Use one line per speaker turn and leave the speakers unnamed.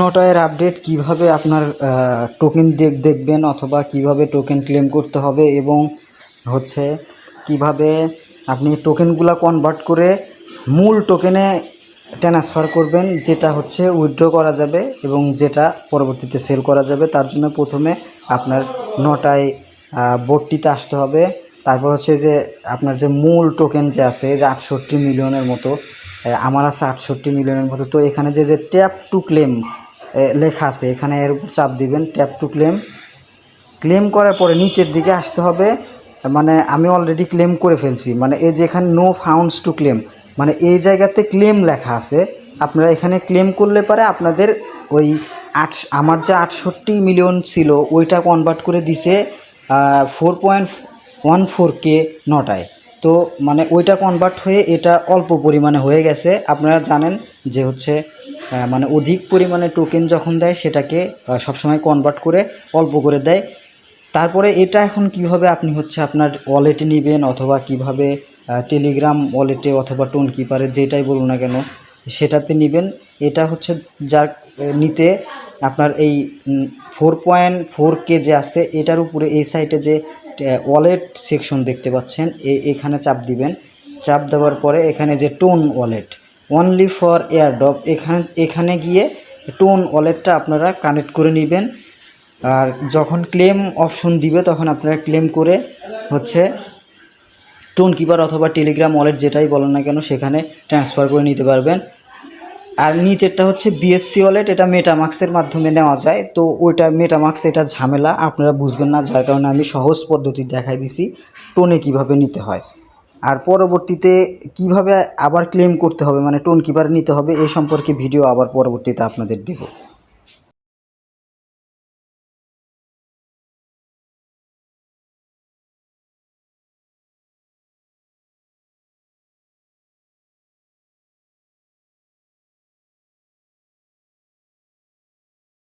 নটায়ের update কীভাবে আপনার token দেখ, দেখবেন অথবা কীভাবে টোকেন ক্লেম করতে হবে এবং হচ্ছে কীভাবে আপনি টোকেনগুলো কনভার্ট করে মূল টোকেনে ট্রান্সফার করবেন, যেটা হচ্ছে উইথড্র করা যাবে এবং যেটা পরবর্তীতে সেল করা যাবে। তার জন্য প্রথমে আপনার নটায় বোর্ডটিতে আসতে হবে। তারপর হচ্ছে যে আপনার যে মূল টোকেন যে আছে, যে আটষট্টি মিলিয়নের মতো আমার আছে আটষট্টি মিলিয়নের মতো। তো এখানে যে যে ট্যাপ টু ক্লেম লেখা আছে, এখানে এর চাপ দিবেন, ট্যাপ টু ক্লেম। ক্লেম করার পরে নিচের দিকে আসতে হবে মানে আমি অলরেডি ক্লেম করে ফেলছি। মানে এই যে এখানে নো ফাউন্ডস টু ক্লেম মানে এই জায়গাতে ক্লেম লেখা আছে। আপনারা এখানে ক্লেম করলে পারে আপনাদের ওই আট, আমার যে আটষট্টি মিলিয়ন ছিল, ওইটা কনভার্ট করে দিছে ফোর পয়েন্ট ওয়ান ফোর কে নটায়। তো মানে ওইটা কনভার্ট হয়ে এটা অল্প পরিমাণে হয়ে গেছে। আপনারা জানেন যে হচ্ছে মানে অধিক পরিমাণে টোকেন যখন দেয়, সেটাকে সবসময় কনভার্ট করে অল্প করে দেয়। তারপরে এটা এখন কীভাবে আপনি হচ্ছে আপনার ওয়ালেটে নেবেন অথবা কীভাবে টেলিগ্রাম ওয়ালেটে অথবা টোন কিপারে যেটাই বলুন না কেন, সেটাতে নেবেন। এটা হচ্ছে যার নিতে আপনার এই ফোর পয়েন্ট ফোর কে যে আছে, এটার উপরে এই সাইটে যে ওয়ালেট সেকশন দেখতে পাচ্ছেন। এখানে চাপ দিবেন। চাপ দেওয়ার পরে এখানে যে Ton wallet only for airdrop এখানে এখানে গিয়ে টোন ওয়ালেটটা আপনারা কানেক্ট করে নেবেন। আর যখন ক্লেম অপশন দিবে, তখন আপনারা ক্লেম করে হচ্ছে টোন কিপার অথবা টেলিগ্রাম ওয়ালেট যেটাই বলেন না কেন, সেখানে ট্রান্সফার করে নিতে পারবেন। আর নিচেরটা হচ্ছে বিএসসি ওয়ালেট এটা মেটামাক্সের মাধ্যমে নেওয়া যায়। তো ওইটা মেটামাক্স এটা ঝামেলা, আপনারা বুঝবেন না, যার কারণে আমি সহজ পদ্ধতি দেখাই দিছি টোনে কীভাবে নিতে হয়। আর পরবর্তীতে কীভাবে আবার ক্লেম করতে হবে মানে টোন কীভাবে নিতে হবে, এ সম্পর্কে ভিডিও আবার পরবর্তীতে আপনাদের দেবো।